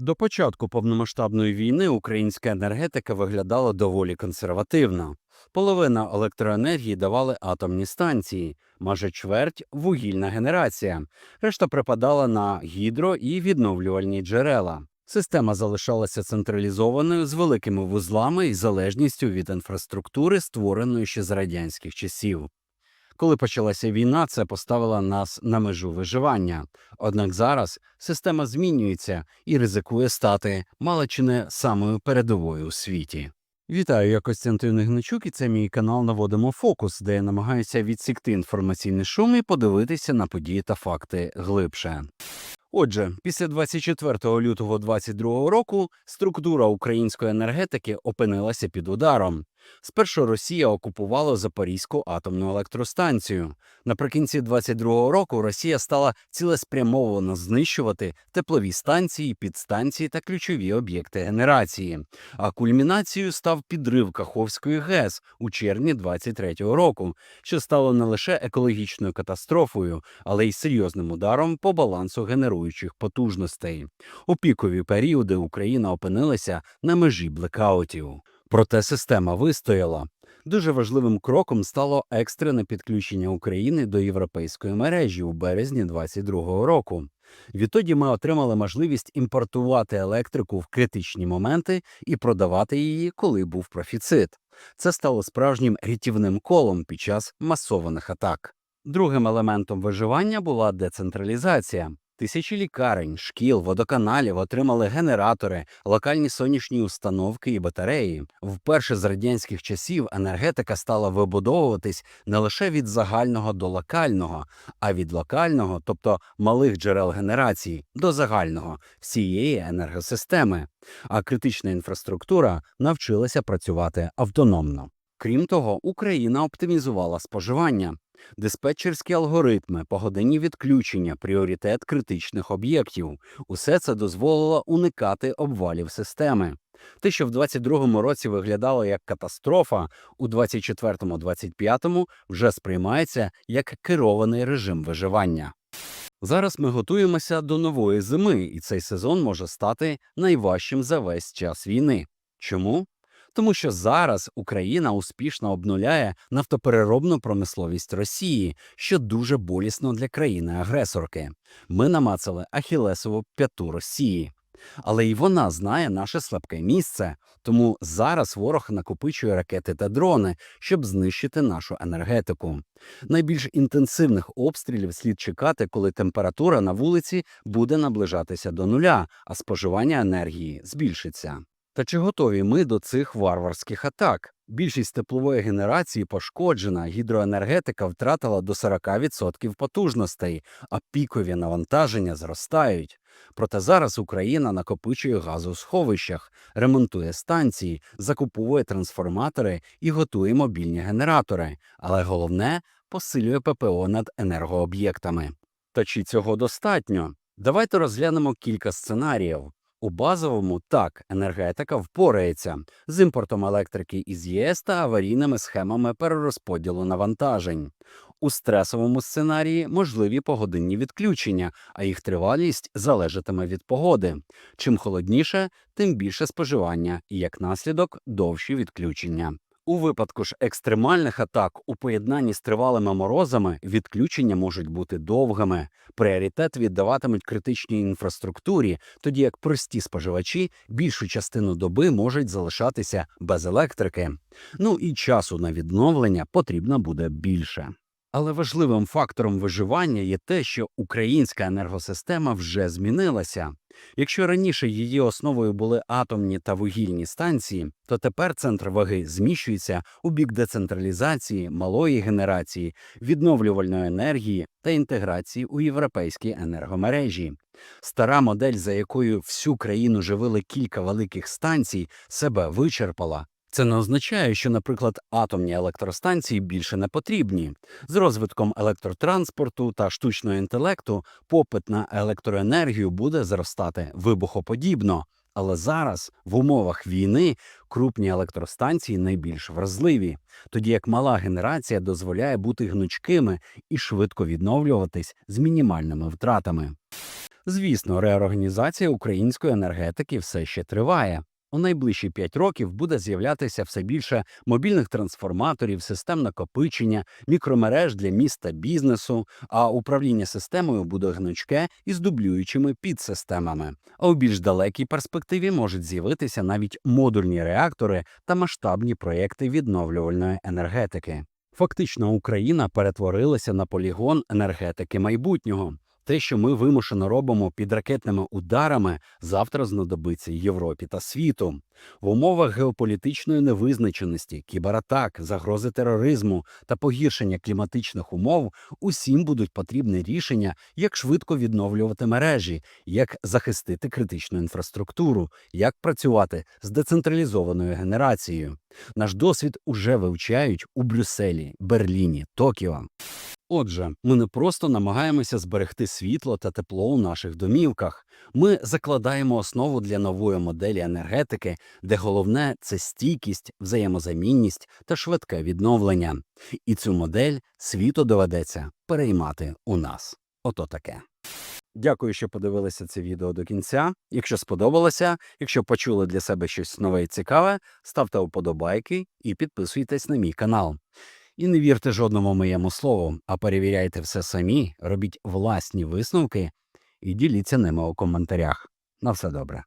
До початку повномасштабної війни українська енергетика виглядала доволі консервативно. Половина електроенергії давали атомні станції, майже чверть вугільна генерація. Решта припадала на гідро і відновлювальні джерела. Система залишалася централізованою з великими вузлами і залежністю від інфраструктури, створеної ще з радянських часів. Коли почалася війна, це поставило нас на межу виживання. Однак зараз система змінюється і ризикує стати мало чи не самою передовою у світі. Вітаю, я Костянтин Ігничук, і це мій канал Наводимо фокус, де я намагаюся відсікти інформаційний шум і подивитися на події та факти глибше. Отже, після 24 лютого 2022 року структура української енергетики опинилася під ударом. Спершу Росія окупувала Запорізьку атомну електростанцію. Наприкінці 22 року Росія стала цілеспрямовано знищувати теплові станції, підстанції та ключові об'єкти генерації. А кульмінацією став підрив Каховської ГЕС у червні 23 року, що стало не лише екологічною катастрофою, але й серйозним ударом по балансу генеруючих потужностей. У пікові періоди Україна опинилася на межі блекаутів. Проте система вистояла. Дуже важливим кроком стало екстрене підключення України до європейської мережі у березні 2022 року. Відтоді ми отримали можливість імпортувати електрику в критичні моменти і продавати її, коли був профіцит. Це стало справжнім рятівним колом під час масованих атак. Другим елементом виживання була децентралізація. Тисячі лікарень, шкіл, водоканалів отримали генератори, локальні сонячні установки і батареї. Вперше з радянських часів енергетика стала вибудовуватись не лише від загального до локального, а від локального, тобто малих джерел генерації, до загального всієї енергосистеми. А критична інфраструктура навчилася працювати автономно. Крім того, Україна оптимізувала споживання. Диспетчерські алгоритми, погодинні відключення, пріоритет критичних об'єктів усе це дозволило уникати обвалів системи. Те, що в 22-му році виглядало як катастрофа, у 24-25 вже сприймається як керований режим виживання. Зараз ми готуємося до нової зими, і цей сезон може стати найважчим за весь час війни. Чому? Тому що зараз Україна успішно обнуляє нафтопереробну промисловість Росії, що дуже болісно для країни-агресорки. Ми намацали Ахілесову п'яту Росії. Але й вона знає наше слабке місце, тому зараз ворог накопичує ракети та дрони, щоб знищити нашу енергетику. Найбільш інтенсивних обстрілів слід чекати, коли температура на вулиці буде наближатися до нуля, а споживання енергії збільшиться. Та чи готові ми до цих варварських атак? Більшість теплової генерації пошкоджена, гідроенергетика втратила до 40% потужностей, а пікові навантаження зростають. Проте зараз Україна накопичує газу в сховищах, ремонтує станції, закуповує трансформатори і готує мобільні генератори. Але головне посилює ППО над енергооб'єктами. Та чи цього достатньо? Давайте розглянемо кілька сценаріїв. У базовому так енергетика впорається з імпортом електрики із ЄС та аварійними схемами перерозподілу навантажень. У стресовому сценарії можливі погодинні відключення, а їх тривалість залежатиме від погоди. Чим холодніше, тим більше споживання, і як наслідок довші відключення. У випадку ж екстремальних атак у поєднанні з тривалими морозами відключення можуть бути довгими. Пріоритет віддаватимуть критичній інфраструктурі, тоді як прості споживачі більшу частину доби можуть залишатися без електрики. Ну і часу на відновлення потрібно буде більше. Але важливим фактором виживання є те, що українська енергосистема вже змінилася. Якщо раніше її основою були атомні та вугільні станції, то тепер центр ваги зміщується у бік децентралізації, малої генерації, відновлювальної енергії та інтеграції у європейські енергомережі. Стара модель, за якою всю країну живили кілька великих станцій, себе вичерпала. Це не означає, що, наприклад, атомні електростанції більше не потрібні. З розвитком електротранспорту та штучного інтелекту попит на електроенергію буде зростати вибухоподібно. Але зараз, в умовах війни, крупні електростанції найбільш вразливі, тоді як мала генерація дозволяє бути гнучкими і швидко відновлюватись з мінімальними втратами. Звісно, реорганізація української енергетики все ще триває. У найближчі 5 років буде з'являтися все більше мобільних трансформаторів, систем накопичення, мікромереж для міст та бізнесу, а управління системою буде гнучке із дублюючими підсистемами. А у більш далекій перспективі можуть з'явитися навіть модульні реактори та масштабні проєкти відновлювальної енергетики. Фактично, Україна перетворилася на полігон енергетики майбутнього. Те, що ми вимушено робимо під ракетними ударами, завтра знадобиться Європі та світу. В умовах геополітичної невизначеності, кібератак, загрози тероризму та погіршення кліматичних умов усім будуть потрібні рішення, як швидко відновлювати мережі, як захистити критичну інфраструктуру, як працювати з децентралізованою генерацією. Наш досвід уже вивчають у Брюсселі, Берліні, Токіо. Отже, ми не просто намагаємося зберегти світло та тепло у наших домівках. Ми закладаємо основу для нової моделі енергетики, де головне це стійкість, взаємозамінність та швидке відновлення. І цю модель світу доведеться переймати у нас. Ото таке. Дякую, що подивилися це відео до кінця. Якщо сподобалося, якщо почули для себе щось нове і цікаве, ставте вподобайки і підписуйтесь на мій канал. І не вірте жодному моєму слову, а перевіряйте все самі, робіть власні висновки і діліться ними у коментарях. На все добре.